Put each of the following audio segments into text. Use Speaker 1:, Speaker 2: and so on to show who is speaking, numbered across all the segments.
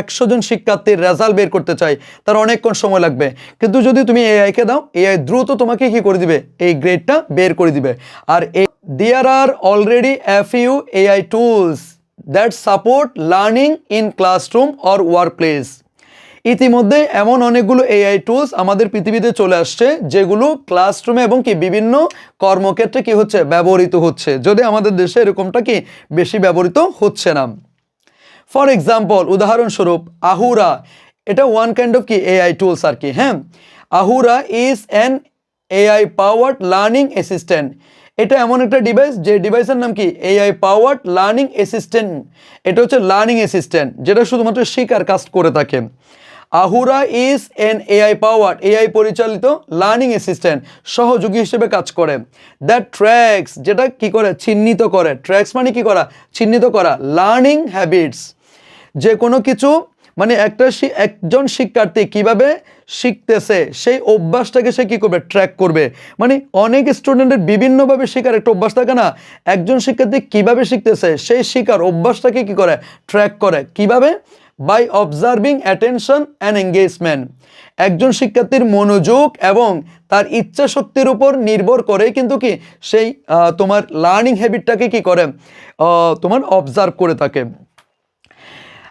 Speaker 1: একশো জন শিক্ষার্থীর রেজাল্ট বের করতে চাই, তার অনেকক্ষণ সময় লাগবে। কিন্তু যদি তুমি এআইকে দাও এআই দ্রুত তোমাকে কি করে দিবে? এই গ্রেডটা বের করে দিবে। আর there are already a few AI tools that support learning in classroom or workplace ইতিমধ্যে এমন অনেকগুলো এআই টুলস আমাদের পৃথিবীতে চলে আসছে, যেগুলো ক্লাসরুমে এবং কি বিভিন্ন কর্মক্ষেত্রে কি হচ্ছে? ব্যবহৃত হচ্ছে। যদি আমাদের দেশে এরকমটা কি বেশি ব্যবহৃত হচ্ছে না। ফর এক্সাম্পল উদাহরণস্বরূপ আহুরা এটা ওয়ান কাইন্ড অফ কি? এআই টুলস আর কি হ্যাঁ? Ahura is an AI powered learning assistant এটা এমন একটা ডিভাইস যে ডিভাইসের নাম কি? এআই পাওয়ার্ড লার্নিং অ্যাসিস্ট্যান্ট এটা হচ্ছে লার্নিং অ্যাসিস্ট্যান্ট যেটা শুধুমাত্র শিকার কাজ করে থাকে। Ahura is an AI power AI পরিচালিত লার্নিং অ্যাসিস্ট্যান্ট সহযোগী হিসেবে কাজ করে। দ্যাট ট্র্যাক্স যেটা কি করে? চিহ্নিত করে। ট্র্যাক্স মানে কি করা? চিহ্নিত করা। লার্নিং হ্যাবিটস যে কোনো কিছু মানে একটা একজন শিক্ষার্থী কীভাবে শিখতেছে, সেই অভ্যাসটাকে সে কি করবে? ট্র্যাক করবে। মানে অনেক স্টুডেন্টের বিভিন্নভাবে শেখার একটা অভ্যাস থাকে না। একজন শিক্ষার্থী কীভাবে শিখতেছে, সেই শিকার অভ্যাসটাকে কি করে? ট্র্যাক করে। কীভাবে? By observing attention and engagement একজন শিক্ষার্থীর মনোযোগ এবং তার ইচ্ছা শক্তির উপর নির্ভর করে কিন্তু কি? সেই তোমার লার্নিং হ্যাবিটটাকে কি করে? তোমার অবজার্ভ করে থাকে।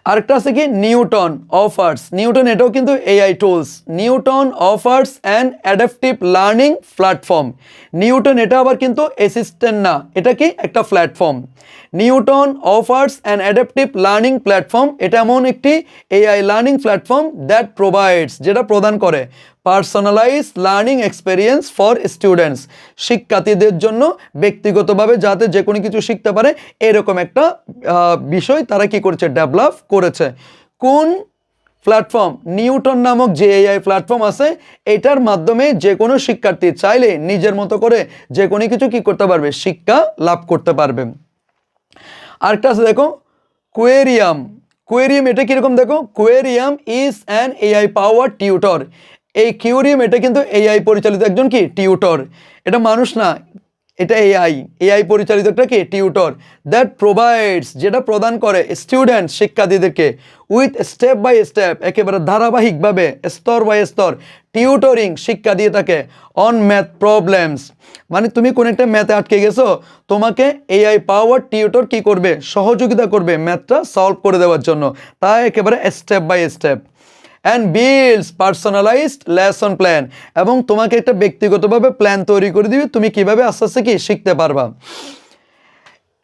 Speaker 1: আরেকটা আছে কি? Newton offers. নিউটন এটাও কিন্তু AI tools Newton offers and adaptive learning platform. Newton এটা আবার কিন্তু অ্যাসিস্ট্যান্ট না। এটা কি? একটা platform. Newton offers and adaptive learning platform. এটা এমন একটি AI learning platform that provides যেটা প্রদান করে। Personalize learning experience for students শিক্ষার্থীদের জন্য ব্যক্তিগতভাবে যাতে যে কোনো কিছু শিখতে পারে, এরকম একটা বিষয় তারা কি করেছে ডেভেলপ করেছে। কোন প্ল্যাটফর্ম নিউটন নামক যে এআই প্ল্যাটফর্ম আছে, এটার মাধ্যমে যে কোনো শিক্ষার্থী চাইলে নিজের মতো করে যে কোনো কিছু কি করতে পারবে, শিক্ষা লাভ করতে পারবে। আরেকটা আছে দেখো কোয়েরিয়াম কোয়েরিয়াম এটা কীরকম দেখো? Querium is an AI power tutor এই কিউরিয়াম এটা কিন্তু এআই পরিচালিত একজন কি? টিউটর এটা মানুষ না, এটা এআই এআই পরিচালিত একটা কি? টিউটর দ্যাট প্রোভাইডস যেটা প্রদান করে স্টুডেন্ট শিক্ষার্থীদেরকে উইথ স্টেপ বাই স্টেপ একেবারে ধারাবাহিকভাবে, স্তর বাই স্তর টিউটরিং শিক্ষা দিয়ে থাকে অন ম্যাথ প্রবলেমস মানে তুমি কোনো একটা ম্যাথে আটকে গেছো, তোমাকে এআই পাওয়ার টিউটর কি করবে? সহযোগিতা করবে ম্যাথটা সলভ করে দেওয়ার জন্য। তা একেবারে step by step and builds personalized lesson plan এবং তোমাকে একটা ব্যক্তিগতভাবে প্ল্যান তৈরি করে দিবে, তুমি কীভাবে আস্তে আস্তে কি শিখতে পারবা।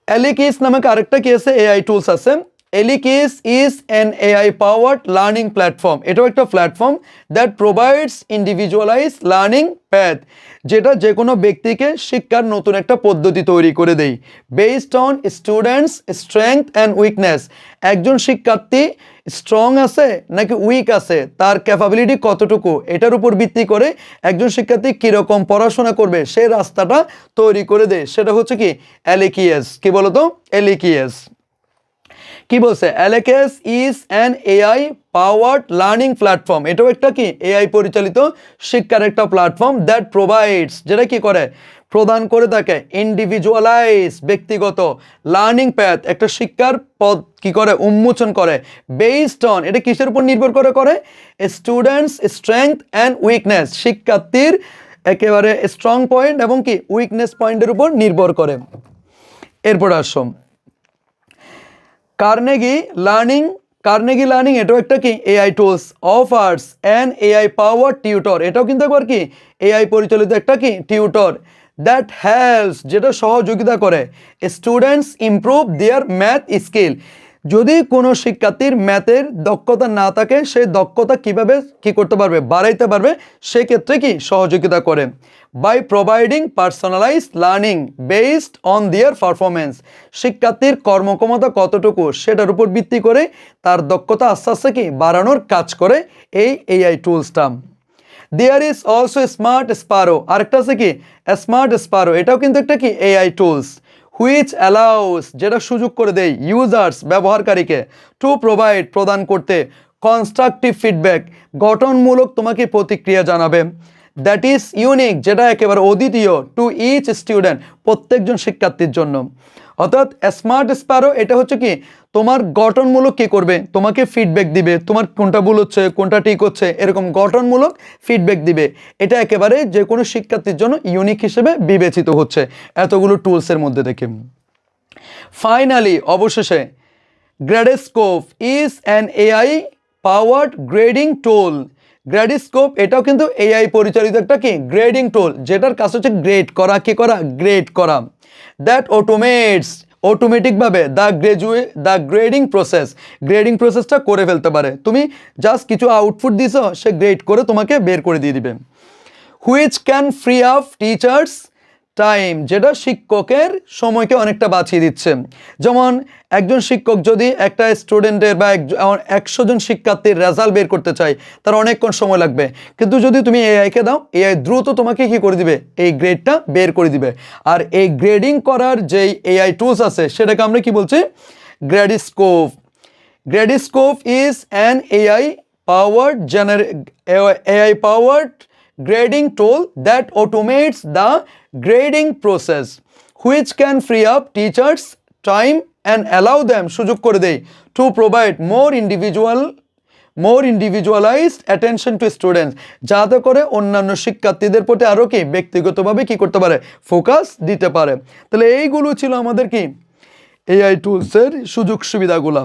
Speaker 1: এলিকিস নামক আরেকটা কি আছে এআই টুলস আছে। ALEKS is an AI powered learning platform এটাও একটা platform that provides individualize learning path যেটা যে কোনো ব্যক্তিকে শিক্ষার নতুন একটা পদ্ধতি তৈরি করে দেয়। Based on students strength and weakness একজন শিক্ষার্থী স্ট্রং আছে নাকি উইক আছে? তার ক্যাপাবিলিটি কতটুকু? এটার উপর ভিত্তি করে একজন শিক্ষার্থী কীরকম পড়াশোনা করবে? সে রাস্তাটা তৈরি করে দেয়। সেটা হচ্ছে কি? অ্যালিকিয়াস কি বলতো? অ্যালিকিয়াস কি বলছে? ALEKS is an AI powered learning platform এটাও একটা কি? এআই পরিচালিত শিক্ষার একটা প্ল্যাটফর্ম দ্যাট প্রোভাইডস যেটা কি করে? প্রদান করে থাকে। ইন্ডিভিজুয়ালাইজ ব্যক্তিগত লার্নিং প্যাথ একটা শিক্ষার পদ কি করে? উন্মোচন করে। বেসড অন এটা কিসের উপর নির্ভর করে করে? স্টুডেন্টস স্ট্রেংথ অ্যান্ড উইকনেস শিক্ষার্থীর একেবারে স্ট্রং পয়েন্ট এবং কি? উইকনেস পয়েন্টের উপর নির্ভর করে। এরপর আসো কার্নেগি লার্নিং কার্নেগি লার্নিং এটাও একটা কি? AI tools offers an AI power tutor এটাও কিন্তু একবার কি? এআই পরিচালিত একটা কি? টিউটর দ্যাট হেল্পস যেটা সহযোগিতা করে। Students improve their math skill যদি কোনো শিক্ষার্থীর ম্যাথের দক্ষতা না থাকে সেই দক্ষতা কীভাবে কি করতে পারবে, বাড়াইতে পারবে, সেক্ষেত্রে কি সহযোগিতা করে? By providing personalize learning based on their performance শিক্ষার্থীর কর্মক্ষমতা কতটুকু, সেটার উপর ভিত্তি করে তার দক্ষতা আস্তে আস্তে কি বাড়ানোর কাজ করে এই AI টুলসটা there is also smart sparrow আরেকটা আছে কি স্মার্ট স্পারো এটাও কিন্তু একটা কি এআই টুলস হুইচ অ্যালাউস যেটা সুযোগ করে দেয় ইউজার্স ব্যবহারকারীকে টু প্রোভাইড প্রদান করতে কনস্ট্রাকটিভ ফিডব্যাক গঠনমূলক তোমাকে প্রতিক্রিয়া জানাবে। দ্যাট ইজ ইউনিক যেটা একেবারে অদ্বিতীয় টু ইচ স্টুডেন্ট প্রত্যেকজন শিক্ষার্থীর জন্য। অর্থাৎ স্মার্ট স্প্যারো এটা হচ্ছে কি? তোমার গঠনমূলক কি করবে? তোমাকে ফিডব্যাক দিবে। তোমার কোনটা ভুল হচ্ছে, কোনটা ঠিক হচ্ছে, এরকম গঠনমূলক ফিডব্যাক দিবে। এটা একেবারে যে কোনো শিক্ষার্থীর জন্য ইউনিক হিসেবে বিবেচিত হচ্ছে। এতগুলো টুলসের মধ্যে থেকে ফাইনালি অবশেষে Gradescope is an AI powered grading tool Gradescope এটাও কিন্তু এআই পরিচালিত একটা কি? গ্রেডিং টুল যেটার কাজ হচ্ছে গ্রেড করা, কি করা? গ্রেড করা। দ্যাট অটোমেটস অটোমেটিকভাবে the গ্রেজুয়ে the grading process grading প্রসেসটা করে ফেলতে পারে। তুমি জাস্ট কিছু আউটপুট দিছো, সে গ্রেড করে তোমাকে বের করে দিয়ে দিবে। Which can free of teachers time, যেটা শিক্ষকের সময়কে অনেকটা বাঁচিয়ে দিচ্ছে। যেমন, একজন শিক্ষক যদি একটা স্টুডেন্টের বা একজন একশো জন শিক্ষার্থীর রেজাল্ট বের করতে চায়, তার অনেকক্ষণ সময় লাগবে। কিন্তু যদি তুমি এআইকে দাও এআই দ্রুত তোমাকে কি করে দিবে? এই গ্রেডটা বের করে দিবে। আর এই গ্রেডিং করার যেই এআই টুলস আছে, সেটাকে আমরা কি বলছি? Gradescope Gradiscope is an AI powered gener- AI powered grading tool that automates the grading process, which can free up teachers time and allow them সুযোগ করে দেয় to provide more individual more individualized attention to students যাতে করে অন্যান্য শিক্ষার্থীদের প্রতি আরও কি ব্যক্তিগতভাবে কি করতে পারে ফোকাস দিতে পারে তাহলে এইগুলো ছিল আমাদের কি এআই টুলসের সুযোগ সুবিধাগুলো